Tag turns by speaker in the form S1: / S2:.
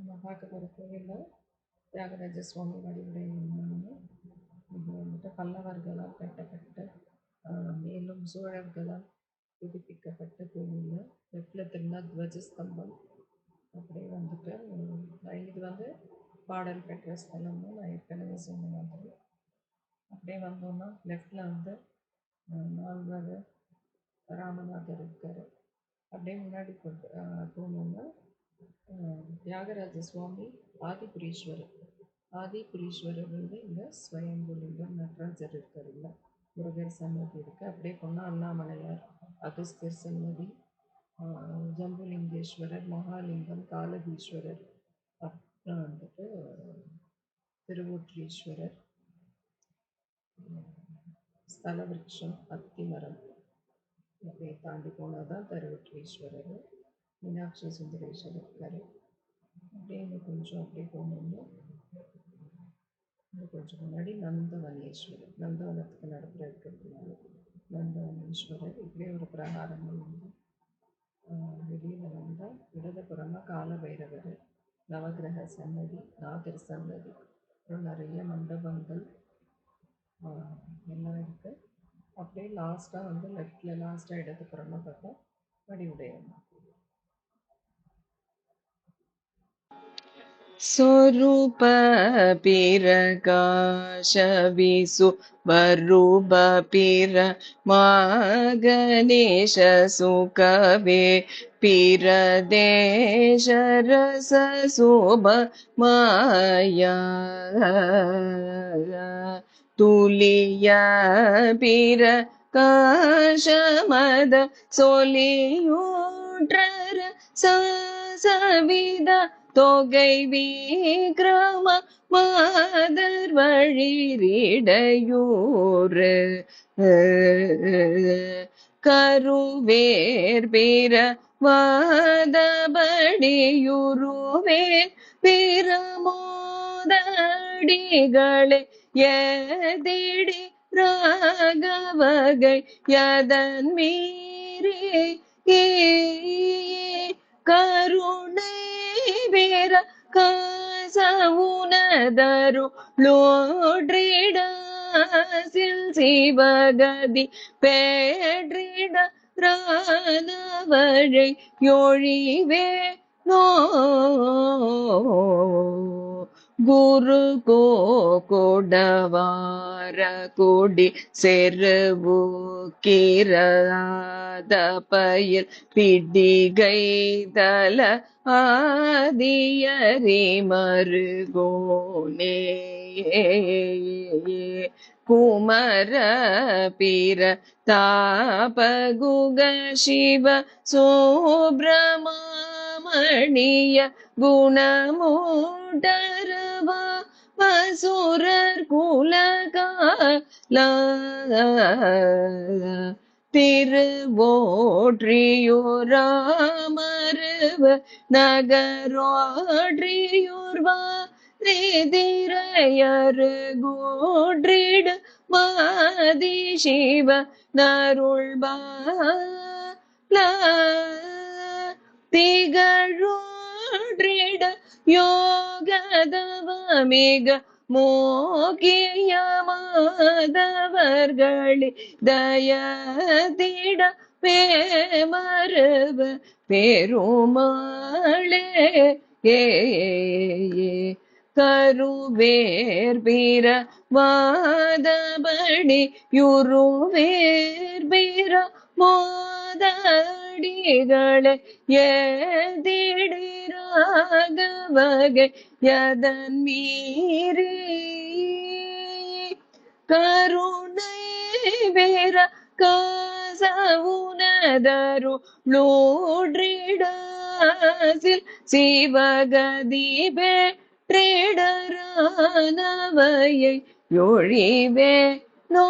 S1: நம்ம பார்க்க போகிற கோவிலில் தியாகராஜ சுவாமி வடிவுடைய இது வந்துட்டு பல்லவர்களால் கட்டப்பட்ட மேலும் சோழர்களால் புதுப்பிக்கப்பட்ட கோவில் வெப்பில் திருநா துவஜஸ்தம்பம். அப்படியே வந்துட்டு இது வந்து பாடல் பெற்ற ஸ்தலம்னு நான் ஏற்கனவே சொன்ன மாதிரி. அப்படியே வந்தோம்னா லெஃப்டில் வந்து நால்வர் ராமநாதர் இருக்கார். அப்படியே முன்னாடி போட்டு போனோம்னா தியாகராஜ சுவாமி ஆதிபுரீஸ்வரர். ஆதிபுரீஸ்வரர் வந்து இந்த ஸ்வயம்புலிங்கம் நடராஜர் இருக்காருல்ல. முருகர் சன்னதி இருக்குது அப்படியே போனால் அண்ணாமலையார் அகஸ்தியர் சன்னதி ஜம்புலிங்கேஸ்வரர் மகாலிங்கம் காலதீஸ்வரர் அப்புறம் வந்துட்டு திருவொற்றீஸ்வரர் ஸ்தல விருட்சம் அத்திமரம் அப்படியே தாண்டி போனால் தான் திருவொற்றீஸ்வரர். மீனாட்சி சுந்தரேஸ்வரர் இருக்காரு. அப்படியே இன்னும் கொஞ்சம் அப்படியே போனோம்னா இன்னும் கொஞ்சம் முன்னாடி நந்தவனேஸ்வரர். நந்தவனத்துக்கு நடப்புற இருக்கிறதுனால நந்தவனேஸ்வரர். இப்படியே ஒரு பிரகாரங்கள் உண்டு வெளியில் வந்தால் இடதுபுறமாக காலபைரவர் நவகிரக சன்னதி நாகர் சன்னதி அப்புறம் நிறைய மண்டபங்கள் எல்லாம் இருக்குது அப்படியே லாஸ்ட்டாக வந்து லெஃப்டில் லாஸ்ட்டாக இடதுபுறமாக பார்த்தா வடிவுடையம்மா
S2: സ്വരൂപ പിരകാശവിസു വരൂപ പിര മാഗണേശ സുഖവേ പിരദേശ രസ ശോഭ മായ തുലിയ പിര കാശമത സൊലിയൂട്ര സവിത தொகை வீக்கிரம மாதர் வழிரிடையூறு கருவேர் பிற வாதபடியுருவேன். பிரமோதடிகளை எதிடி ராகவகை யதன் மீறி காசவுனதரு லோட்ரிடாசில் சிவகதி பேட்ரிட ரானவழை யொழிவே நோ குரு கோடவார கொடி செருவு கிராத பயில் பிடிகைதல ஆதியரி மருகோனே. குமர பிர தாபகுக சிவ சுப்பிரமணிய குணமூட்டரவா வசுரர் குலகால. திருவோற்றியூராமருவ நகரோற்றியூர்வா. திரையரு கூற்றிடு வாதி சிவ நருள்பா திகழோற்றிட யோகதவமிக மோகிய மாதவர்களே தயதிட பேமருவ பெருமாளே. ஏ கருவேர் பிற வாதபடி யுருவேர் பிற மோதடிகளை ஏதிடிராக வகை யதன் மீறி. கருணை வேற காசவுனதரு லோட்ரிடாசில் சிவகதிபே ட்ரேடரானவையை ஒழிவே நோ